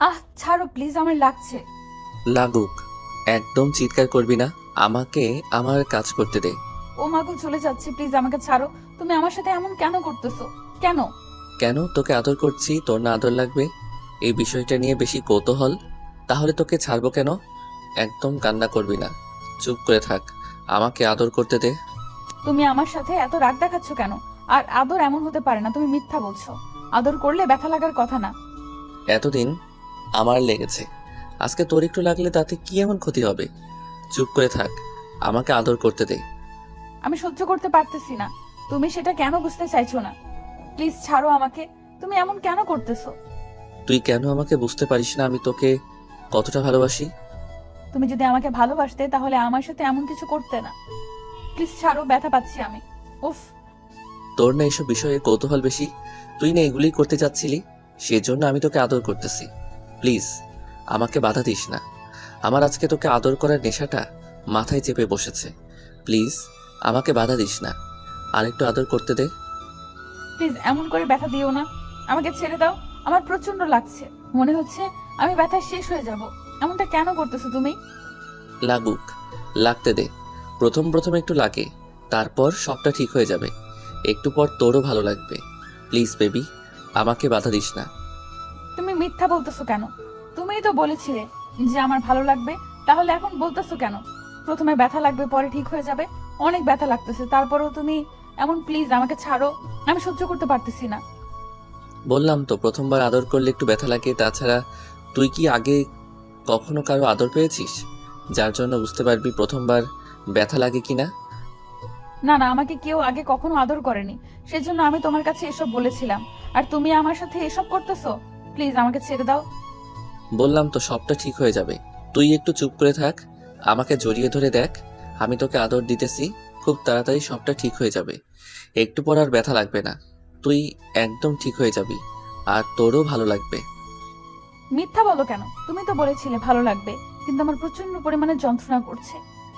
আহ ছাড়ো প্লিজ আমার লাগছে। লাগুক। একদম চিৎকার করবি না আমাকে আমার কাজ করতে দে। ও মাগো চলে যাচ্ছে প্লিজ আমাকে ছাড়ো। তুমি আমার সাথে এমন কেন করতেছো? কেন? কেন তোকে আদর করছি? তোর না আদর লাগবে? এই বিষয়টা নিয়ে বেশি কৌতূহল? তাহলে তোকে ছাড়বো কেন? একদম কান্না করবি না। চুপ করে থাক আমাকে আদর করতে দে। তুমি আমার সাথে এত রাগ দেখাচ্ছ কেন? আর আদর এমন হতে পারে না তুমি মিথ্যা বলছো। আদর করলে ব্যথা লাগার কথা না। এতদিন আমার লেগেছে। আজকে তোর একটু লাগলে তাতে কি এমন ক্ষতি হবে? চুপ করে থাক আমাকে আদর করতে দে। আমি সহ্য করতে পারতেছি না। তুমি সেটা কেন বুঝতে চাইছো না? প্লিজ ছাড়ো আমাকে। তুমি এমন কেন করতেছো? তুই কেন আমাকে বুঝতে পারিস না আমি তোকে কতটা ভালোবাসি? তুমি যদি আমাকে ভালোবাসতে তাহলে আমার সাথে এমন কিছু করতে না। প্লিজ ছাড়ো ব্যথা পাচ্ছি আমি। উফ। তোর না এইসব বিষয়ে কৌতূহল বেশি? তুই না এগুলি করতে চাচ্ছিলি? সেজন্য আমি তোকে আদর করতেছি। প্লিজ আমাকে বাধা দিস না। আমার আজকে তোকে আদর করার নেশাটা মাথায় চেপে বসেছে। প্লিজ আমাকে বাধা দিস না। আরেকটু আদর করতে দে। প্লিজ এমন করে ব্যথা দিও না। আমাকে ছেড়ে দাও। আমার প্রচণ্ড লাগছে। মনে হচ্ছে আমি ব্যথা শেষ হয়ে যাব। এমনটা কেন করতেছো তুমি? লাগুক লাগতে দে। প্রথম প্রথম একটু লাগে তারপর সবটা ঠিক হয়ে যাবে। একটু পর তোরও ভালো লাগবে। প্লিজ বেবি আমাকে বাধা দিস না। মিথ্যা বলতেছো কেন? তুমিই তো বলেছিলে যে আমার ভালো লাগবে তাহলে এখন বলতেছো কেন? প্রথমে ব্যথা লাগবে পরে ঠিক হয়ে যাবে। অনেক ব্যথা লাগতেছে তারপরেও তুমি এমন প্লিজ আমাকে ছাড়ো আমি সহ্য করতে পারতেছি না। বললাম তো প্রথমবার আদর করলে একটু ব্যথা লাগে তাছাড়া তুই কি আগে কখনো কারও আদর পেয়েছিস? যার জন্য বুঝতে পারবি প্রথমবার ব্যথা লাগে কিনা। না না আমাকে কেউ আগে কখনো আদর করেনি। সেজন্য আমি তোমার কাছে এসব বলেছিলাম। আর তুমি আমার সাথে এসব করতেছো? প্লিজ আমাকে ছেড়ে দাও। বললাম তো সবটা ঠিক হয়ে যাবে। তুই একটু চুপ করে থাক আমাকে জড়িয়ে ধরে দেখ আমি তোকে আদর দিতেছি খুব তাড়াতাড়ি সবটা ঠিক হয়ে যাবে। একটু পর আর ব্যথা লাগবে না। তুই একদম ঠিক হয়ে যাবি আর তোরও ভালো লাগবে। মিথ্যা বলো কেন? তুমি তো বলেছিলে ভালো লাগবে কিন্তু আমার প্রচণ্ড পরিমাণে যন্ত্রণা করছে।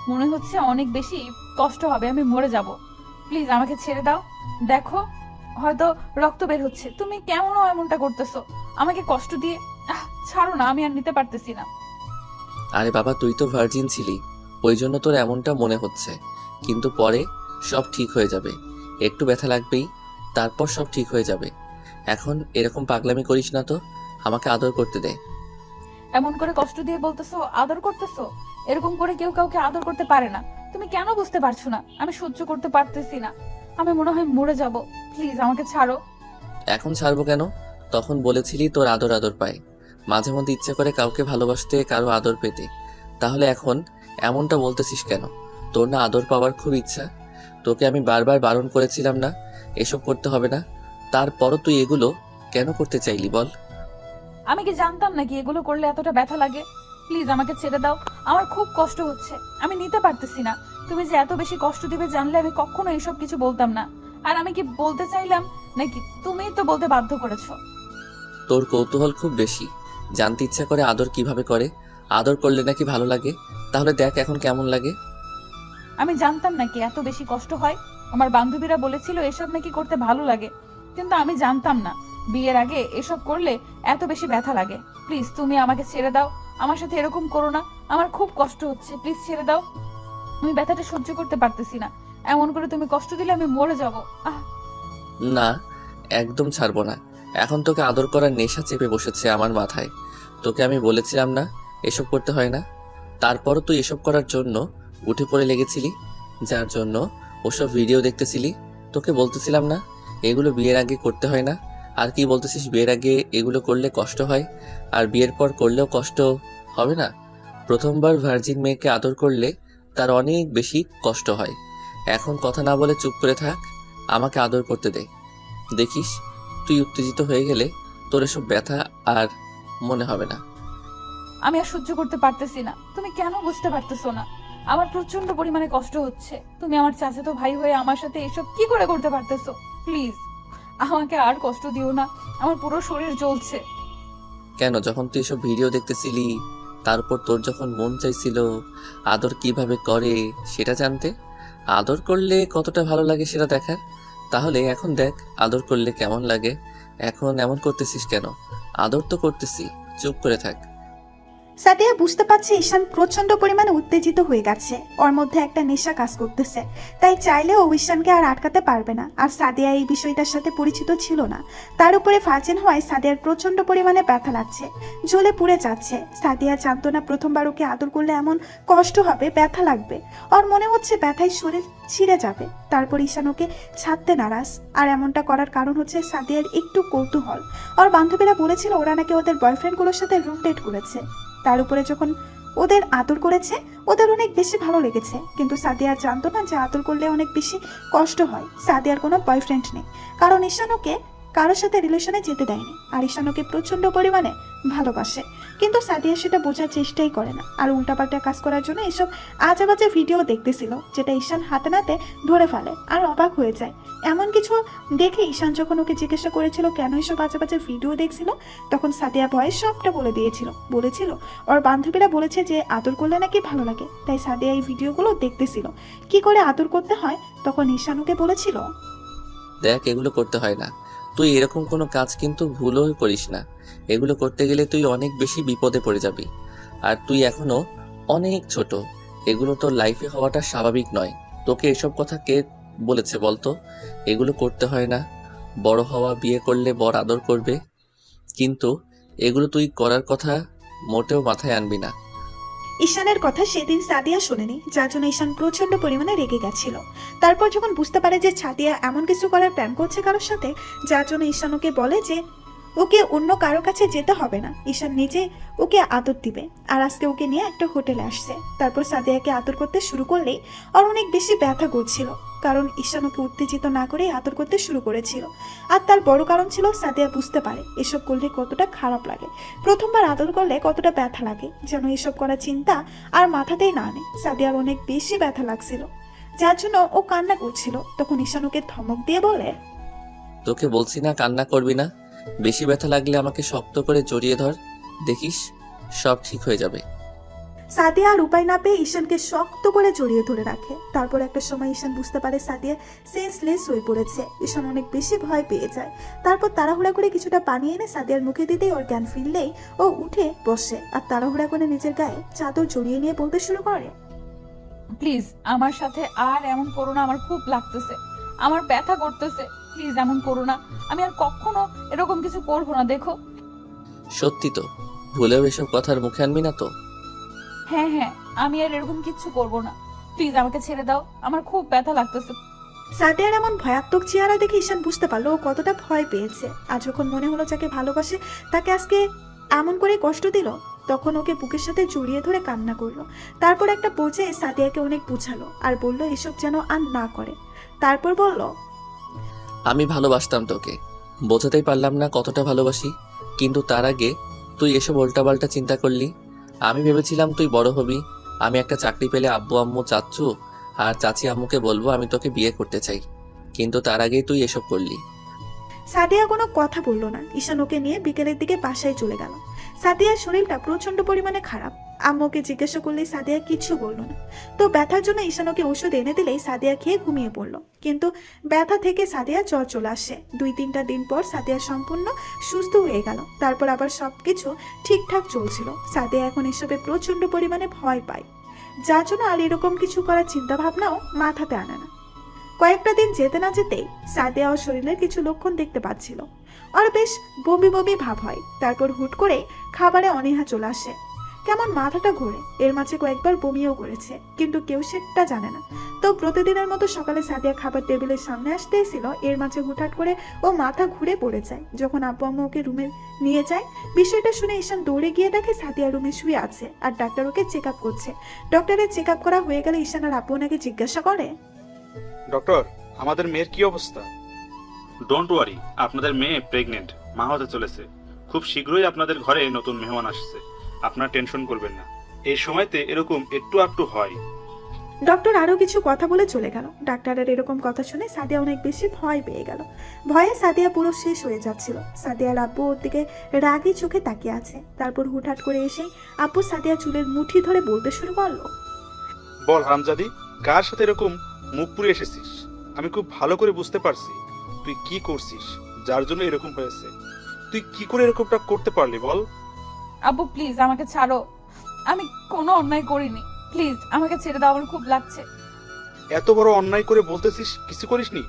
মনে হচ্ছে অনেক বেশি কষ্ট হবে আমি মরে যাব। প্লিজ আমাকে ছেড়ে দাও। দেখো হয়তো রক্ত বের হচ্ছে। তুমি কেমন এমনটা করতেছো? আমাকে কষ্ট দিয়ে আহ, ছাড়ো না আমি আর নিতে পারতেছি না। আরে বাবা তুই তো ভার্জিন ছিলি। ওই জন্য তোর এমনটা মনে হচ্ছে। কিন্তু পরে সব ঠিক হয়ে যাবে। একটু ব্যথা লাগবেই তারপর সব ঠিক হয়ে যাবে। এখন এরকম পাগলামি করিস না তো। আমাকে আদর করতে দে। এমন করে কষ্ট দিয়ে বলতেছো আদর করতেছো? এরকম করে কেউ কাউকে আদর করতে পারে না। তুমি কেন বুঝতে পারছ না? আমি সহ্য করতে পারতেছি না। আমি মনে হয় মরে যাব। প্লিজ আমাকে ছাড়ো। এখন ছাড়বো কেন? তখন বলেছিলি তোর আদর আদর পায় মাঝে মধ্যে ইচ্ছে করে কাউকে ভালোবাসতে কারও আদর পেতে। তাহলে এখন এমনটা বলতেছিস কেন? তোর না আদর পাওয়ার খুব ইচ্ছা। তোকে আমি বারবার বারণ করেছিলাম না এসব করতে হবে না। তারপরও তুই এগুলো কেন করতে চাইলি বল? আমি কি জানতাম নাকি এগুলো করলে এতটা ব্যথা লাগে? প্লিজ আমাকে ছেড়ে দাও। আমার খুব কষ্ট হচ্ছে। আমি নিতে পারতেছি না। তুমি যে এত বেশি কষ্ট দিবে জানলে আমি কখনো এসব কিছু বলতাম না। আর আমি কি বলতে চাইলাম? নাকি তুমিই তো বলতে বাধ্য করেছ? তোর কৌতূহল খুব বেশি। জানতে ইচ্ছা করে আদর কীভাবে করে? আদর করলে নাকি ভালো লাগে? তাহলে দেখ এখন কেমন লাগে। আমি জানতাম নাকি এত বেশি কষ্ট হয়? আমার বান্ধবীরা বলেছিল এসব নাকি করতে ভালো লাগে। কিন্তু আমি জানতাম না। বিয়ের আগে এসব করলে এত বেশি ব্যথা লাগে। প্লিজ তুমি আমাকে ছেড়ে দাও। আমার সাথে এরকম করো না। আমার খুব কষ্ট হচ্ছে। প্লিজ ছেড়ে দাও। আমি ব্যথাটা সহ্য করতে পারতেছি না। এমন করে তুমি কষ্ট দিলে আমি মরে যাব। না, একদম ছাড়বো না। এখন তোকে আদর করার নেশা চেপে বসেছে আমার মাথায়। তোকে আমি বলেছিলাম না, এসব করতে হয় না। তারপরও তুই এসব করার জন্য উঠে পড়ে লেগেছিলি, যার জন্য ওসব ভিডিও দেখতেছিলি। তোকে বলতেছিলাম না, এগুলো বিয়ের আগে করতে হয় না। আর কি বলতেছিস, বিয়ের আগে এগুলো করলে কষ্ট হয়? আর বিয়ের পর করলেও কষ্ট হবে না? প্রথমবার ভার্জিন মেয়েকে আদর করলে তার অনেক বেশি কষ্ট হয়। এখন কথা না বলে চুপ করে থাক আমাকে আদর করতে দে। দেখিস তুই উত্তেজিত হয়ে গেলে তোর এসব ব্যথা আর মনে হবে না। আমি আর সহ্য করতে পারতেছি না। তুমি কেন বুঝতে পারতেছো না? আমার প্রচণ্ড পরিমাণে কষ্ট হচ্ছে। তুমি আমার চাচাতো ভাই হয়ে আমার সাথে এসব কি করে করতে পারতেছো? প্লিজ আমাকে আর কষ্ট দিও না। আমার পুরো শরীর জ্বলছে। কেন যখন তুই এসব ভিডিও দেখতেছিলি তারপর তোর যখন মন চাইছিল আদর কীভাবে করে সেটা জানতে? আদর করলে কতটা ভালো লাগে সেটা দেখার? তাহলে এখন দেখ, আদর করলে কেমন লাগে? এখন এমন করতেছিস কেন? আদর তো করতেছি, চুপ করে থাক। সাদিয়া বুঝতে পারছে ঈশান প্রচণ্ড পরিমাণে উত্তেজিত হয়ে গেছে। ওর মধ্যে একটা নেশা কাজ করতেছে। তাই চাইলেও ঈশানকে আর আটকাতে পারবে না। আর সাদিয়া এই বিষয়টার সাথে পরিচিত ছিল না। তার উপরে ফার্জেন হওয়ায় সাদিয়ার প্রচণ্ড পরিমাণে ব্যথা লাগছে। জ্বলে পুড়ে যাচ্ছে। সাদিয়া জানতো না প্রথমবার ওকে আদর করলে এমন কষ্ট হবে, ব্যথা লাগবে। ওর মনে হচ্ছে ব্যথায় শরীর ছিঁড়ে যাবে। তারপর ঈশান ওকে ছাড়তে নারাজ। আর এমনটা করার কারণ হচ্ছে সাদিয়ার একটু কৌতূহল। ওর বান্ধবীরা বলেছিল, ওরা নাকি ওদের বয়ফ্রেন্ডগুলোর সাথে রুম ডেট করেছে। তার উপরে যখন ওদের আদর করেছে, ওদের অনেক বেশি ভালো লেগেছে। কিন্তু সাদিয়া জানতো না যে আদর করলে অনেক বেশি কষ্ট হয়। সাদিয়ার কোনো বয়ফ্রেন্ড নেই। কারণ ঈশানুকে কারোর সাথে রিলেশনে যেতে দেয়নি। আর ঈশানুকে প্রচণ্ড পরিমাণে ভালোবাসে। কিন্তু সাদিয়া সেটা বোঝার চেষ্টাই করে না। আর উল্টাপাল্টা কাজ করার জন্য এসব আজে বাজে ভিডিও দেখতেছিল, যেটা ঈশান হাতে নাতে ধরে ফেলে আর অবাক হয়ে যায়। এমন কিছু দেখে ঈশান যখন ওকে জিজ্ঞাসা করেছিল, কেন এসব বাজে বাজে ভিডিও দেখছিল? তখন সাদিয়া ভয়ে সবটা বলে দিয়েছিল। বলেছিল, ওর বান্ধবীরা বলেছে যে আদর করলে নাকি ভালো লাগে, তাই সাদিয়া এই ভিডিওগুলো দেখতেছিল। কি করে আদর করতে হয়? তখন ঈশান ওকে বলেছিল, দেখ, এগুলো করতে হয় না। তুই এরকম কোনো কাজ কিন্তু ভুলও করিস না। এগুলো করতে গেলে তুই অনেক বেশি বিপদে পড়ে যাবি। আর তুই এখনও অনেক ছোট। এগুলো তোর লাইফে হওয়াটা স্বাভাবিক নয়। তোকে এসব কথা কে বলেছে বলতো? এগুলো করতে হয় না। বড় হওয়া, বিয়ে করলে বর আদর করবে। কিন্তু এগুলো তুই করার কথা মোটেও মাথায় আনবি না। ঈশানের কথা সেদিন সাদিয়া শোনেনি, যার জন্য ঈশান প্রচণ্ড পরিমাণে রেগে গেছিল। তারপর যখন বুঝতে পারে যে ছাদিয়া এমন কিছু করার প্ল্যান করছে কারোর সাথে, যার জন্য ঈশান ওকে বলে যে ওকে অন্য কারও কাছে যেতে হবে না। ঈশান নিজে ওকে আদর দিবে। আর আজকে ওকে নিয়ে একটা হোটেলে আসছে। তারপর সাদিয়াকে আদর করতে শুরু করলেই ওর অনেক বেশি ব্যথা করছিল। কারণ ঈশান ওকে উত্তেজিত না করে আদর করতে শুরু করেছিল। আর তার বড় কারণ ছিল সাদিয়া বুঝতে পারে এসব করলে কতটা খারাপ লাগে। প্রথমবার আদর করলে কতটা ব্যথা লাগে। যেন এসব করার চিন্তা আর মাথাতেই না আনে সাদিয়ার অনেক বেশি ব্যথা লাগছিল। যার জন্য ও কান্না করছিল। তখন ঈশান ওকে ধমক দিয়ে বলে, তোকে বলছি না কান্না করবি না। বেশি ব্যথা লাগলে আমাকে শক্ত করে জড়িয়ে ধর দেখিস সব ঠিক হয়ে যাবে। সাদিয়া আর উপায় না পেয়ে ঈশানকে শক্ত করে জড়িয়ে ধরে রাখে। তারপর একটা সময় ঈশান বুঝতে পারে সাদিয়া সেন্সলেস হয়ে পড়েছে। ঈশান অনেক বেশি ভয় পেয়ে যায়। তারপর তাড়াহুড়া করে কিছুটা পানি এনে সাদিয়ার মুখে দিতেই ওর জ্ঞান ফিরলেই ও উঠে বসে আর তাড়াহুড়া করে নিজের গায়ে চাদর জড়িয়ে নিয়ে বলতে শুরু করে। প্লিজ আমার সাথে আর এমন করো না আমার খুব লাগতেছে। আমার ব্যথা করতেছে। প্লিজ এমন করো না। আমি আর কখনো এরকম কিছু করব না দেখো। সত্যি তো। ভুলেও এসব কথার মুখে আনবি না তো? হ্যাঁ হ্যাঁ আমি আর এরকম কিছু করব না। প্লিজ আমাকে ছেড়ে দাও। আমার খুব ব্যথা লাগতেছে। সাদিয়ার এমন ভয়াত্মক চেহারা দেখে ঈশান বুঝতে পারল ও কতটা ভয় পেয়েছে। আর যখন মনে হলো যাকে ভালোবাসে তাকে আজকে এমন করে কষ্ট দিল তখন ওকে বুকের সাথে জড়িয়ে ধরে কান্না করল। তারপর একটা পর্যায়ে সাদিয়াকে অনেক বুঝালো আর বলল এসব যেন আর না করে। তারপর বলল আমি ভালোবাসতাম তোকে। বোঝাতেই পারলাম না কতটা ভালোবাসি, কিন্তু তার আগে তুই এসব উল্টাপাল্টা চিন্তা করলি। আমি ভেবেছিলাম তুই বড় হবি। আমি একটা চাকরি পেলে আব্বু আম্মু চাচ্ছু আর চাচি আম্মুকে বলব আমি তোকে বিয়ে করতে চাই। কিন্তু তার আগেই তুই এসব করলি। সাদিয়া কোনো কথা বলল না। ঈশান ওকে নিয়ে বিকেলের দিকে বাসায় চলে গেল। সাদিয়ার শরীরটা প্রচণ্ড পরিমাণে খারাপ। আম্মুকে জিজ্ঞাসা করলেই সাদিয়া কিছু বলল না। তো ব্যথার জন্য ঈশান ওকে ওষুধ এনে দিলেই সাদিয়া খেয়ে ঘুমিয়ে পড়ল। কিন্তু ব্যথা থেকে সাদিয়া জ্বর চলে আসে। দুই তিনটা দিন পর সাদিয়া সম্পূর্ণ সুস্থ হয়ে গেল। তারপর আবার সবকিছু ঠিকঠাক চলছিল। সাদিয়া এখন এসবে প্রচণ্ড পরিমাণে ভয় পায়। যার জন্য আর এরকম কিছু করার চিন্তা ভাবনাও মাথাতে আনে না। কয়েকটা দিন যেতে না যেতেই সাদিয়া ওর শরীরের কিছু লক্ষণ দেখতে পাচ্ছিল। আর বেশ বমি বমি ভাব হয়। তারপর হুট করে খাবারে অনীহা চলে আসে। কেমন মাথাটা ঘোরে? এর মাঝে কয়েকবার বমিও করেছে কিন্তু কেউ সেটা জানে না। তো প্রতিদিনের মতো সকালে সাদিয়া খাবার টেবিলের সামনে আসতে এসেছিল এর মাঝে হুটহাট করে ও মাথা ঘুরে পড়ে যায়। যখন আব্বু আম্মু ওকে রুমে নিয়ে যায় বিষয়টা শুনে ঈশান দৌড়ে গিয়ে দেখে সাদিয়া রুমে শুয়ে আছে আর ডাক্তার ওকে চেক আপ করছে। ডক্টরের চেক আপ করা হয়ে গেলে ঈশান আর আব্বু ওনাকে জিজ্ঞাসা করে। ডক্টর আমাদের মেয়ের কি অবস্থা? ডোন্ট ওয়ারি আপনাদের মেয়ে প্রেগনেন্ট মা হতে চলেছে। খুব শীঘ্রই আপনাদের ঘরে নতুন মেহমান আসছে। আপনার টেনশন করবেন না। এই সময়তে এরকম একটু একটু হয়। ডক্টর আরও কিছু কথা বলে চলে গেল। ডাক্তারের এরকম কথা শুনে সাদিয়া অনেক বেশি ভয় পেয়ে গেল। ভয়ে সাদিয়া পুরো শেষ হয়ে যাচ্ছিল। সাদিয়ার আব্বু ওর দিকে রাগি চোখে তাকিয়ে আছে। তারপর হুটহাট করে এসে আব্বু সাদিয়া চুলের মুঠি ধরে বলতে শুরু করল। বল হারামজাদি কার সাথে এরকম মুখ পুড়ে এসেছিস? আমি খুব ভালো করে বুঝতে পারছি। তুই কি করছিস? যার জন্য এরকম হয়েছে। তুই কি করে এরকমটা করতে পারলি বল? আব্বু প্লিজ আমাকে ছাড়ো। আমি কোনো অন্যায় করিনি। প্লিজ আমাকে ছেড়ে দাও আমার খুব লাগছে। এত বড় অন্যায় করে বলতেছিস কিছু করিসনি?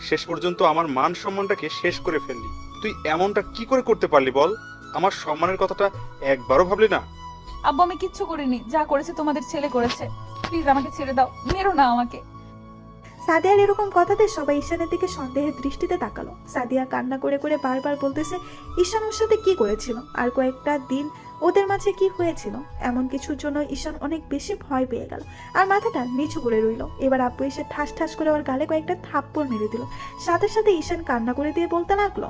শেষ পর্যন্ত আমার মান সম্মানটাকে শেষ করে ফেললি। তুই এমনটা কি করে করতে পারলি বল? আমার সম্মানের কথাটা একবারও ভাবলি না? আব্বু আমি কিচ্ছু করিনি। যা করেছে তোমাদের ছেলে করেছে। প্লিজ আমাকে ছেড়ে দাও। মেরো না আমাকে। সাদিয়ার এরকম কথাতে সবাই ঈশানের দিকে সন্দেহের দৃষ্টিতে তাকালো। সাদিয়া কান্না করে করে বারবার বলতেছে, ঈশান ওর সাথে কি করেছিল? আর কয়েকটা দিন ওদের মাঝে কি হয়েছিল? এমন কিছুর জন্য ঈশান অনেক বেশি ভয় পেয়ে গেল। আর মাথাটা নিচু করে রইল। এবার আব্বু এসে ঠাস ঠাস করে ওর গালে কয়েকটা থাপ্পড় মেরে দিল। সাথে সাথে ঈশান কান্না করে দিয়ে বলতে লাগল,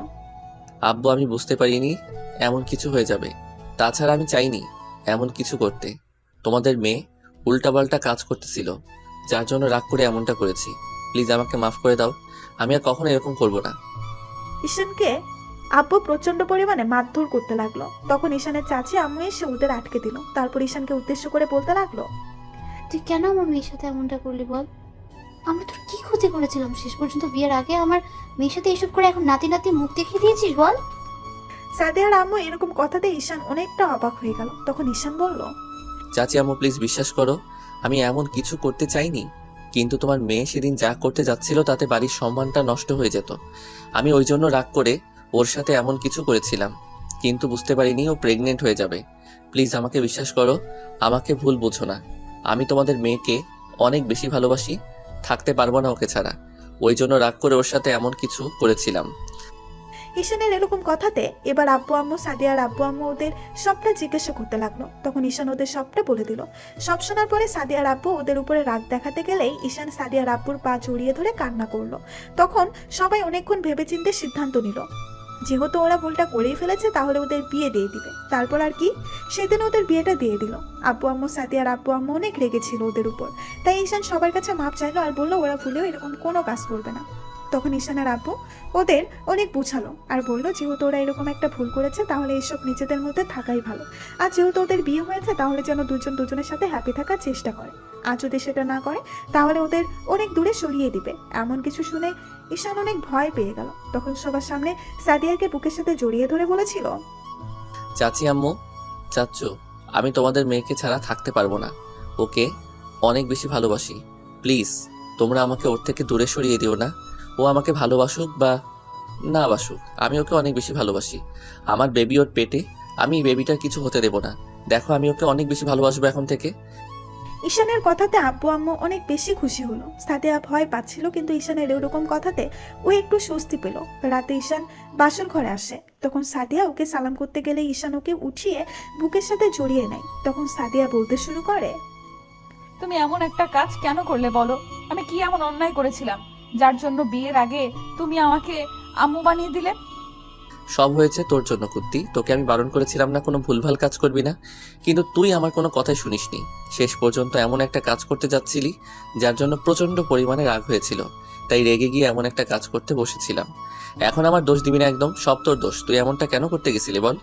আব্বু, আমি বুঝতে পারিনি, এমন কিছু হয়ে যাবে। তাছাড়া আমি চাইনি এমন কিছু করতে। তোমাদের মেয়ে উল্টাপাল্টা কাজ করতেছিল। যার জন্য রাগ করে এমনটা করেছি। প্লিজ আমাকে মাফ করে দাও। আমি আর কখনো এরকম করব না। ঈশানকে আব্বু প্রচণ্ড পরিমাণে মারধর করতে লাগল। তখন ঈশানের চাচি আম্মু এসে ওদের আটকে দিল। তারপর ঈশানকে উদ্দেশ্য করে বলতে লাগল তুই কেন আমার মেয়ের সাথে এমনটা করলি বল? আমি তোর কি ক্ষতি করেছিলাম? শেষ পর্যন্ত বিয়ের আগে আমার মেয়ের সাথে এসব করে এখন নাতি নাতি মুখ দেখিয়ে দিয়েছিস বল? সাদিয়ার আম্মু এরকম কথাতে ঈশান অনেকটা অবাক হয়ে গেল। তখন ঈশান বলল চাচি আম্মু প্লিজ বিশ্বাস করো আমি এমন কিছু করতে চাইনি, কিন্তু তোমার মেয়ে সেদিন যা করতে যাচ্ছিল তাতে বাড়ির সম্মানটা নষ্ট হয়ে যেত। আমি ওই জন্য রাগ করে ওর সাথে এমন কিছু করেছিলাম, কিন্তু বুঝতে পারিনি ও প্রেগনেন্ট হয়ে যাবে। প্লিজ আমাকে বিশ্বাস করো, আমাকে ভুল বুঝো না। আমি তোমাদের মেয়েকে অনেক বেশি ভালোবাসি, থাকতে পারব না ওকে ছাড়া। ওই জন্য রাগ করে ওর সাথে এমন কিছু করেছিলাম। ঈশানের এরকম কথাতে এবার আব্বু আম্মু সাদিয়ার আব্বু আম্মু ওদের সবটা জিজ্ঞাসা করতে লাগল। তখন ঈশান ওদের সবটা বলে দিল। সব শোনার পরে সাদিয়ার আব্বু ওদের উপরে রাগ দেখাতে গেলেই ঈশান সাদিয়ার আব্বুর পা জড়িয়ে ধরে কান্না করল। তখন সবাই অনেকক্ষণ ভেবেচিন্তে সিদ্ধান্ত নিল। যেহেতু ওরা ভুলটা করেই ফেলেছে, তাহলে ওদের বিয়ে দিয়ে দিবে। তারপর আর কি? সেদিন ওদের বিয়েটা দিয়ে দিল। আব্বু আম্মু সাদিয়ার আব্বু আম্মু অনেক রেগেছিল ওদের উপর। তাই ঈশান সবার কাছে মাপ চাইলো আর বলল, ওরা ভুলেও এরকম কোনো কাজ করবে না। তখন ঈশানের আব্বু ওদের অনেক বুঝালো আর বলল, যেহেতু ওরা এরকম একটা ভুল করেছে, তাহলে এসব নিজেদের মধ্যে থাকাই ভালো। আর যেহেতু ওদের বিয়ে হয়েছে, তাহলে যেন দুজন দুজনের সাথে হ্যাপি থাকার চেষ্টা করে। আর যদি সেটা না করে, তাহলে ওদের অনেক দূরে সরিয়ে দিবে। এমন কিছু শুনে ঈশান অনেক ভয় পেয়ে গেল। তখন সবার সামনে সাদিয়াকে বুকের সাথে জড়িয়ে ধরে বলেছিল, চাচি, আম্মু চাচ্চু আমি তোমাদের মেয়েকে ছাড়া থাকতে পারব না। ওকে অনেক বেশি ভালোবাসি। প্লিজ, তোমরা আমাকে ওর থেকে দূরে সরিয়ে দিও না। ও আমাকে ভালোবাসুক বা না বাসুক আমি ওকে অনেক বেশি ভালোবাসি। আমার বেবি ওর পেটে আমি বেবিটার কিছু হতে দেব না। দেখো আমি ওকে অনেক বেশি ভালোবাসবো এখন থেকে। ঈশানের কথাতে আব্বু আম্মু অনেক বেশি খুশি হলো। সাদিয়া ভয় পাচ্ছিল কিন্তু ঈশানের এরকম কথাতে ও একটু স্বস্তি পেল। রাতে ঈশান বাসন ঘরে আসে। তখন সাদিয়া ওকে সালাম করতে গেলে ঈশান ওকে উঠিয়ে বুকের সাথে জড়িয়ে নেয়। তখন সাদিয়া বলতে শুরু করে তুমি এমন একটা কাজ কেন করলে বলো? আমি কি এমন অন্যায় করেছিলাম? যার জন্য বিয়ের আগে তুমি আমাকে আম্মু বানিয়ে দিলে? সব হয়েছে তোর জন্য কুত্তি। তোকে আমি বারণ করেছিলাম না কোনো ভুলভাল কাজ করবি না। কিন্তু তুই আমার কোনো কথাই শুনিসনি। শেষ পর্যন্ত এমন একটা কাজ করতে যাচ্ছিলি যার জন্য প্রচণ্ড পরিমাণে রাগ হয়েছিল। তাই রেগে গিয়ে এমন একটা কাজ করতে বসেছিলাম। এখন আমার দোষ দিবি না একদম সব তোর দোষ। তুই এমনটা কেন করতে গেছিলি বল?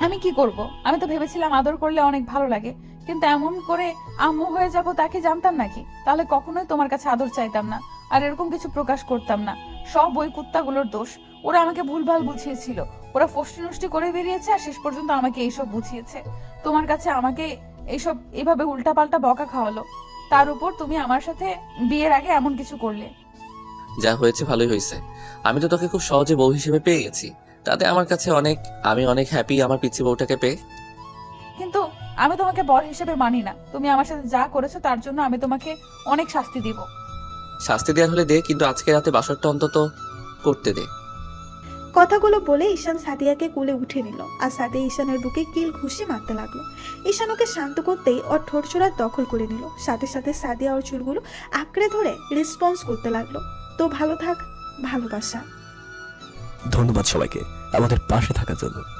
আমি কি করব? আমি তো ভেবেছিলাম আদর করলে অনেক ভালো লাগে। কিন্তু এমন করে আম্মু হয়ে যাব তাকে জানতাম নাকি? তাহলে কখনোই তোমার কাছে আদর চাইতাম না। আর এরকম কিছু প্রকাশ করতাম না। সব ওই কুত্তাগুলোর দোষ। ওরা আমাকে ভুলভাল বুঝিয়েছিল। ওরা ফষ্টি নষ্টি করে বেরিয়েছে আর শেষ পর্যন্ত আমাকে এইসব বুঝিয়েছে। তোমার কাছে আমাকে এইসব এভাবে উল্টাপাল্টা বকা খাওয়ালো। তার উপর তুমি আমার সাথে বিয়ের আগে এমন কিছু করলে। যা হয়েছে ভালোই হয়েছে। আমি তো তোকে খুব সহজে বউ হিসেবে পেয়ে গেছি। তাতে আমার কাছে অনেক আমি অনেক হ্যাপি আমার পিচ্ছি বউটাকে পেয়ে। কিন্তু আমি তোমাকে বর হিসেবে মানি না। তুমি আমার সাথে যা করেছ তার জন্য আমি তোমাকে অনেক শাস্তি দিব। শাস্তি দেওয়ার হলে দে কিন্তু আজকে রাতে বাসরটা অন্তত করতে দে। কথাগুলো বলে ঈশান সাদিয়াকে কোলে উঠে নিল। আর সাদিয়া ঈশানের বুকে কিল ঘুষি মারতে লাগল। ঈশান ওকে শান্ত করতেই ওর ঠোঁটচোরা দখল করে নিল। সাথে সাথে সাদিয়া ওর চুলগুলো আঁকড়ে ধরে রেসপন্স করতে লাগল। তো ভালো থাক ভালোবাসা। ধন্যবাদ সবাইকে আমাদের পাশে থাকার জন্য।